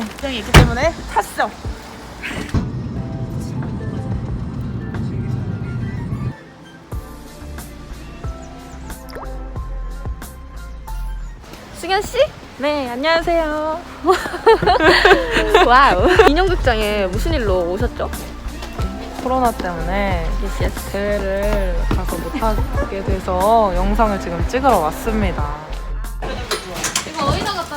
네, 오늘은 일정이 있기 때문에 탔어. 승현 씨? 네, 안녕하세요. 와우. 인형극장에 무슨 일로 오셨죠? 코로나 때문에 예스 예스. 대회를 가서 못하게 돼서 영상을 지금 찍으러 왔습니다.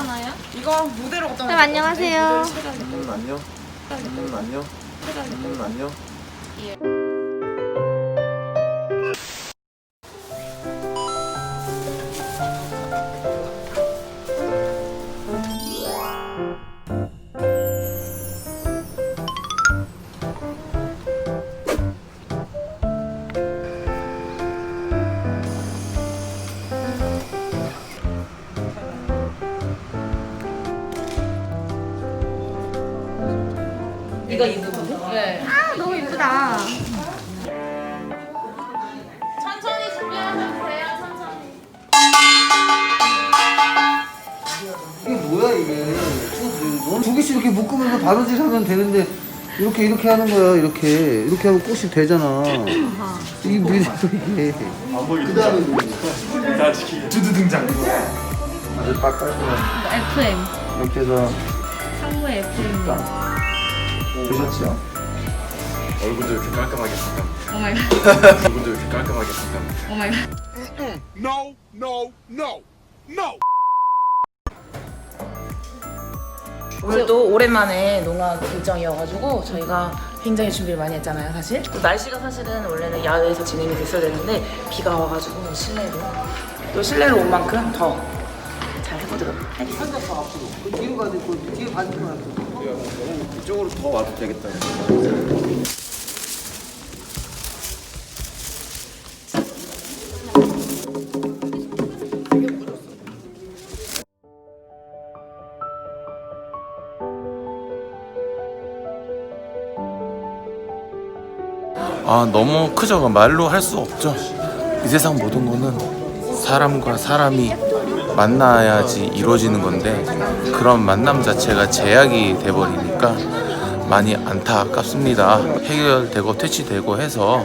이거 어디다 갖다 놔요? 이거 무대로 갖다 네, 안녕하세요. 잠깐만요. 잠깐만요. 잠 이거 거죠? 네. 아, 너무 이쁘다. 이게 뭐야 이게 두 개씩 이렇게 묶으면서 바느질 하면 되는데 이렇게 이렇게 하는 거야 이렇게 이렇게 하면 꽃이 되잖아 이게 뭐야 이게 그 다음에 주두 등장. 아주 빡깔끔한 FM. 이렇게 해서 상무의 FM. 드셨죠? 얼굴도 이렇게 깔끔하게 닦아. 오 마이 갓. 얼굴도 이렇게 깔끔하게 닦아. 오 마이 갓. No, no, no, no. 오늘도 오랜만에 농악 일정이어가지고 저희가 굉장히 준비를 많이 했잖아요 사실 또 날씨가 사실은 원래는 야외에서 진행이 됐어야 되는데 비가 와가지고 실내로 또 실내로 온 만큼 더 잘 해보도록 하겠습니다 더 앞으로 그 뒤로 가지고 그 뒤에 반대로 가지고 이쪽으로 더 와도 되겠다. 아 너무 크죠 말로 할 수 없죠 이 세상 모든 거는 사람과 사람이 만나야지 이루어지는 건데 그런 만남 자체가 제약이 돼버리니까 많이 안타깝습니다. 해결되고 퇴치되고 해서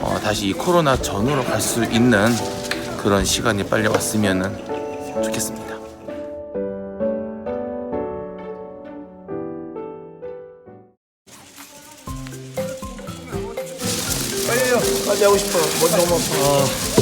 어, 다시 이 코로나 전으로 갈 수 있는 그런 시간이 빨리 왔으면 좋겠습니다. 빨리요 빨리 하고 싶어 머리 너무 아파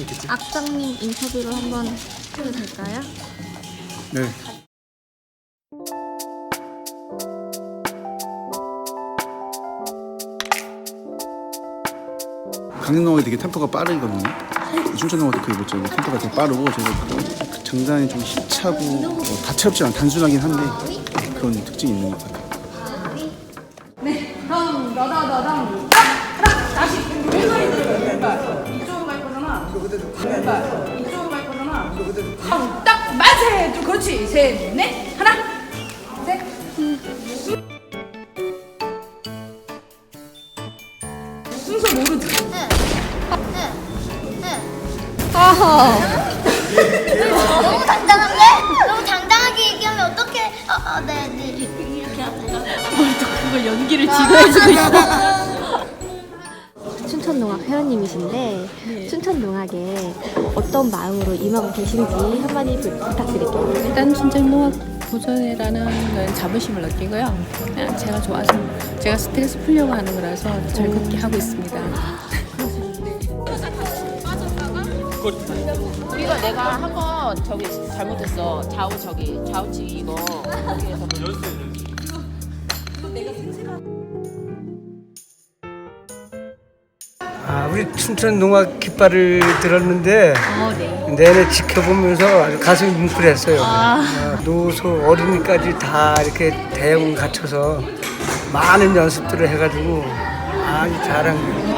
여기 악장님 인터뷰를 한번 해도 될까요? 네. 강릉공항이 되게 템포가 빠르거든요. 춘천공항도 그 뭐죠, 템포가 되게 빠르고 저희가 그 장단이 좀 힘차고 뭐 다채롭지 않 단순하긴 한데 그런 특징이 있는 것 같아요. 딱 만세! 좀 그렇지. 셋, 넷, 하나, 셋. 순서 모르지? 너무 당당한데? 너무 당당하게 얘기하면 어떡해? 아, 아, 네, 네. 이렇게 하세요. 그걸 연기를 지도해주고 있어. 춘천농악 회원님이신데 춘천농악에 어떤 마음으로 임하고 계신지 한마디 부- 부탁드릴게요. 일단 춘천농악 보존이라는 자부심을 느끼고요. 그냥 제가 좋아서 제가 스트레스 풀려고 하는 거라서 즐겁게 하고 있습니다. 우리가 내가 한번 저기 잘못했어 좌우 저기 좌우치기 이거 거기에서 아, 우리 춘천 농악 깃발을 들었는데 어, 네. 내내 지켜보면서 아주 가슴이 뭉클했어요. 아, 노소 어린이까지 다 이렇게 대응 갖춰서 많은 연습들을 해가지고 아주 잘한 거예요.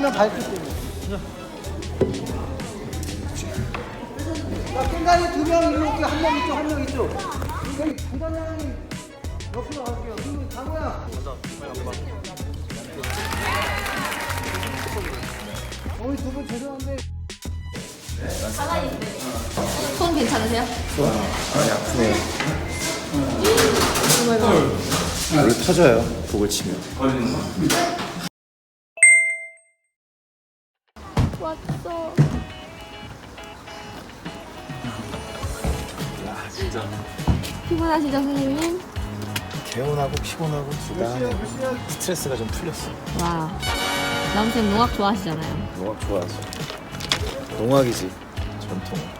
화면 밝을 때. 자, 끝나니 두명 일로 오고 한명 이쪽, 한명 이쪽. 여기 부단장님 옆으로 갈게요. 그리고 장호야. 어이 두분 죄송한데. 손 괜찮으세요? 많이 아프네요. 여기 터져요. 복을 치면. 왔어. 피곤하시죠, 선생님? 개운하고 피곤하고 그다음에 스트레스가 좀 풀렸어. 와. 남쌤 농악 좋아하시잖아요. 농악 좋아하지. 농악이지 전통.